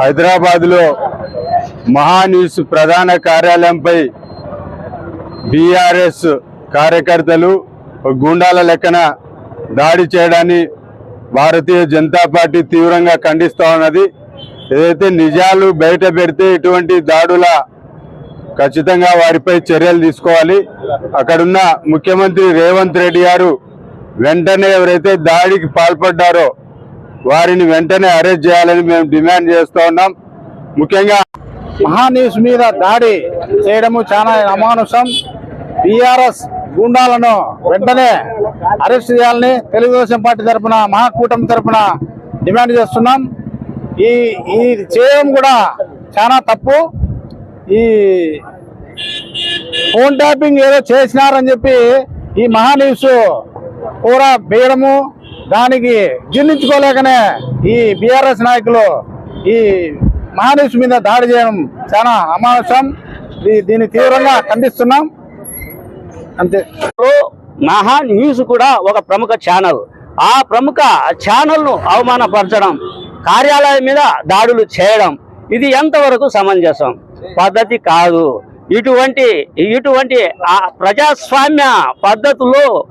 హైదరాబాద్లో మహాన్యూస్ ప్రధాన కార్యాలయంపై బీఆర్ఎస్ కార్యకర్తలు గుండాల లెక్కన దాడి చేయడాన్ని భారతీయ జనతా పార్టీ తీవ్రంగా ఖండిస్తూ ఉన్నది. ఏదైతే నిజాలు బయట పెడితే ఇటువంటి దాడుల ఖచ్చితంగా వారిపై చర్యలు తీసుకోవాలి. అక్కడున్న ముఖ్యమంత్రి రేవంత్ రెడ్డి గారు వెంటనే ఎవరైతే దాడికి పాల్పడ్డారో వారిని వెంటనే అరెస్ట్ చేయాలని మేము డిమాండ్ చేస్తూ ఉన్నాం. ముఖ్యంగా మహానీస్ మీద దాడి చేయడము చాలా అమానుషం. టీఆర్ఎస్ గూండాలను వెంటనే అరెస్ట్ చేయాలని తెలుగుదేశం పార్టీ తరఫున మహాకూటమి తరఫున డిమాండ్ చేస్తున్నాం. ఈ ఈ చేయడం కూడా చాలా తప్పు. ఈ ఫోన్ ట్యాపింగ్ ఏదో చేసినారని చెప్పి ఈ మహాన్యూస్ కూర వేయడము దానికి జీర్ణించుకోలేకనే ఈ బీఆర్ఎస్ నాయకులు ఈ మహాన్యూస్ మీద దాడి చేయడం చాలా అమానుషం. దీ- దీన్ని తీవ్రంగా ఖండిస్తున్నాం. అంతే. మహా న్యూస్ కూడా ఒక ప్రముఖ ఛానల్. ఆ ప్రముఖ ఛానల్ను అవమానపరచడం కార్యాలయం మీద దాడులు చేయడం ఇది ఎంతవరకు సమంజసం? పద్ధతి కాదు. ఇటువంటి ఇటువంటి ఆ ప్రజాస్వామ్య పద్ధతుల్లో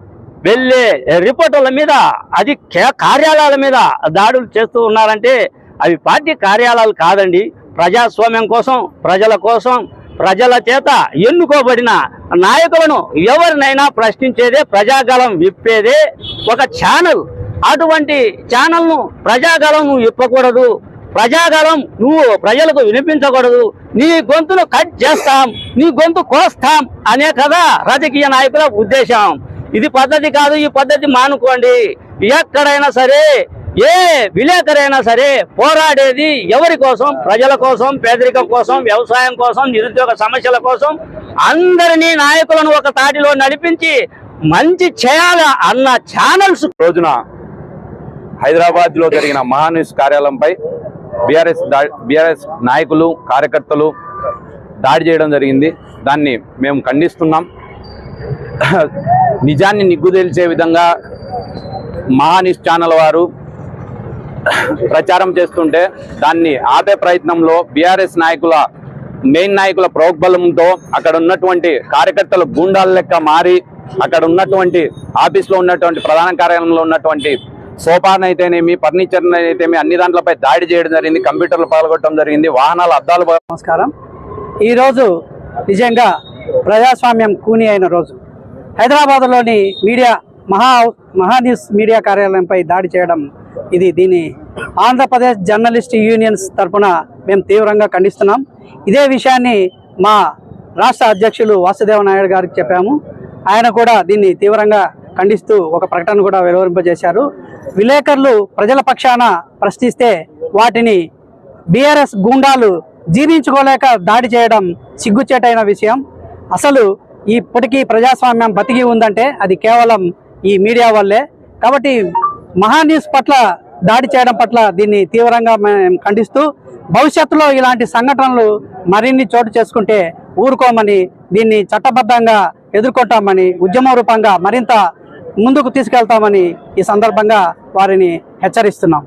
వెళ్ళే రిపోర్టర్ల మీద అది కే- కార్యాలయాల మీద దాడులు చేస్తూ ఉన్నారంటే అవి పార్టీ కార్యాలయాలు కాదండి. ప్రజాస్వామ్యం కోసం ప్రజల కోసం ప్రజల చేత ఎన్నుకోబడిన నాయకులను ఎవరినైనా ప్రశ్నించేదే ప్రజాగలం విప్పేదే ఒక ఛానల్. అటువంటి ఛానల్ను ప్రజాగలం నువ్వు ఇప్పకూడదు ప్రజాగలం నువ్వు ప్రజలకు వినిపించకూడదు. నీ గొంతును కట్ చేస్తాం నీ గొంతు కోస్తాం అనే కదా రాజకీయ నాయకుల ఉద్దేశం. ఇది పద్ధతి కాదు ఈ పద్ధతి మానుకోండి. ఎక్కడైనా సరే ఏ విలేకరైనా సరే పోరాడేది ఎవరి కోసం? ప్రజల కోసం పేదరికం కోసం వ్యవసాయం కోసం నిరుద్యోగ సమస్యల కోసం. అందరినీ నాయకులను ఒక తాటిలో నడిపించి మంచి చేయాల అన్న ఛానల్స్ రోజున హైదరాబాద్లో జరిగిన మహాన్యూస్ కార్యాలయంపై బీఆర్ఎస్ బీఆర్ఎస్ నాయకులు కార్యకర్తలు దాడి చేయడం జరిగింది. దాన్ని మేము ఖండిస్తున్నాం. నిజాన్ని నిగ్గుదేల్చే విధంగా మహాన్యూస్ ఛానల్ వారు ప్రచారం చేస్తుంటే దాన్ని ఆపే ప్రయత్నంలో బీఆర్ఎస్ నాయకుల మెయిన్ నాయకుల ప్రోగ్బలంతో అక్కడ ఉన్నటువంటి కార్యకర్తలు గూండాల లెక్క మారి అక్కడ ఉన్నటువంటి ఆఫీస్లో ఉన్నటువంటి ప్రధాన కార్యాలయంలో ఉన్నటువంటి సోఫానైతేనేమి అయితేనేమి ఫర్నిచర్ అయితేనేమి అన్ని దాంట్లపై దాడి చేయడం జరిగింది కంప్యూటర్లు పాల్గొట్టడం జరిగింది వాహనాల అద్దాలు నమస్కారం. ఈరోజు నిజంగా ప్రజాస్వామ్యం కూని అయిన రోజు. హైదరాబాద్లోని మీడియా మహా మహా న్యూస్ మీడియా కార్యాలయంపై దాడి చేయడం ఇది దీని ఆంధ్రప్రదేశ్ జర్నలిస్ట్ యూనియన్స్ తరపున మేము తీవ్రంగా ఖండిస్తున్నాం. ఇదే విషయాన్ని మా రాష్ట్ర అధ్యక్షులు వాసుదేవ నాయుడు గారికి చెప్పాము. ఆయన కూడా దీన్ని తీవ్రంగా ఖండిస్తూ ఒక ప్రకటన కూడా వెలువరింపజేశారు. విలేకరులు ప్రజల పక్షాన ప్రశ్నిస్తే వాటిని బీఆర్ఎస్ గూండాలు జీర్ణించుకోలేక దాడి చేయడం సిగ్గుచేటైన విషయం. అసలు ఇప్పటికీ ప్రజాస్వామ్యం బతికి ఉందంటే అది కేవలం ఈ మీడియా వల్లే. కాబట్టి మహాన్యూస్ పట్ల దాడి చేయడం పట్ల దీన్ని తీవ్రంగా మేము ఖండిస్తూ భవిష్యత్తులో ఇలాంటి సంఘటనలు మరిన్ని చోటు చేసుకుంటే ఊరుకోమని దీన్ని చట్టబద్ధంగా ఎదుర్కొంటామని ఉద్యమ రూపంగా మరింత ముందుకు తీసుకెళ్తామని ఈ సందర్భంగా వారిని హెచ్చరిస్తున్నాం.